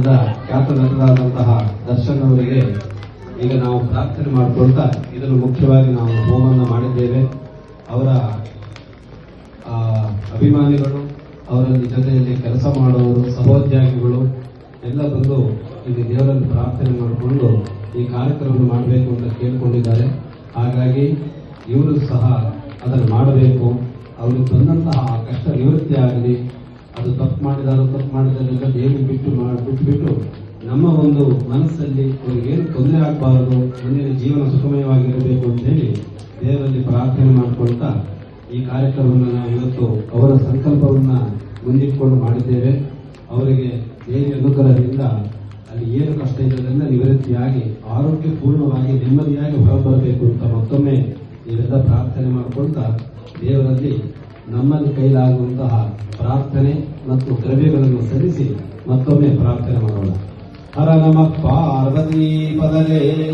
ಖ್ಯಾತ ನಟರಾದಂತಹ ದರ್ಶನ್ ಅವರಿಗೆ ಈಗ ನಾವು ಪ್ರಾರ್ಥನೆ ಮಾಡಿಕೊಳ್ತಾ ಇದನ್ನು ಮುಖ್ಯವಾಗಿ ನಾವು ಹೋಮವನ್ನು ಮಾಡಿದ್ದೇವೆ. ಅವರ ಅಭಿಮಾನಿಗಳು ಅವರ ಜೊತೆಯಲ್ಲಿ ಕೆಲಸ ಮಾಡುವವರು, ಸಹೋದ್ಯೋಗಿಗಳು ಎಲ್ಲ ಬಂದು ಇಲ್ಲಿ ದೇವರಲ್ಲಿ ಪ್ರಾರ್ಥನೆ ಮಾಡಿಕೊಂಡು ಈ ಕಾರ್ಯಕ್ರಮವನ್ನು ಮಾಡಬೇಕು ಅಂತ ಕೇಳಿಕೊಂಡಿದ್ದಾರೆ. ಹಾಗಾಗಿ ಇವರು ಸಹ ಅದನ್ನು ಮಾಡಬೇಕು. ಅವರು ಬಂದಂತಹ ಕಷ್ಟ ನಿವೃತ್ತಿ ಆಗಲಿ ಅದು ತಪ್ಪು ಮಾಡಿದಾರೋ ತಪ್ಪು ಅಂತ ಏನು ಬಿಟ್ಟು ಬಿಟ್ಟುಬಿಟ್ಟು ನಮ್ಮ ಒಂದು ಮನಸ್ಸಲ್ಲಿ ಅವ್ರಿಗೇನು ತೊಂದರೆ ಆಗಬಾರದು ಮುಂದಿನ ಜೀವನ ಸುಖಮಯವಾಗಿರಬೇಕು ಅಂತ ಹೇಳಿ ದೇವರಲ್ಲಿ ಪ್ರಾರ್ಥನೆ ಮಾಡಿಕೊಳ್ತಾ ಈ ಕಾರ್ಯಕ್ರಮವನ್ನು ನಾವು ಇವತ್ತು ಅವರ ಸಂಕಲ್ಪವನ್ನು ಮುಂದಿಟ್ಕೊಂಡು ಮಾಡಿದ್ದೇವೆ. ಅವರಿಗೆ ದೇವಿ ಅನುಗ್ರಹದಿಂದ ಅಲ್ಲಿ ಏನು ಕಷ್ಟ ಇರೋದ್ರಿಂದ ನಿವೃತ್ತಿಯಾಗಿ, ಆರೋಗ್ಯಪೂರ್ಣವಾಗಿ, ನೆಮ್ಮದಿಯಾಗಿ ಹೊರಬರಬೇಕು ಅಂತ ಮತ್ತೊಮ್ಮೆ ಇವೆಲ್ಲ ಪ್ರಾರ್ಥನೆ ಮಾಡಿಕೊಳ್ತಾ ದೇವರಲ್ಲಿ ನಮ್ಮಲ್ಲಿ ಕೈಲಾಗುವಂತಹ ಪ್ರಾರ್ಥನೆ ಮತ್ತು ದ್ರವ್ಯಗಳನ್ನು ಸಲ್ಲಿಸಿ ಮತ್ತೊಮ್ಮೆ ಪ್ರಾರ್ಥನೆ ಮಾಡೋಣ. ಹರ ನಮ ಪಾರ್ವತಿ ಪದಲೇ.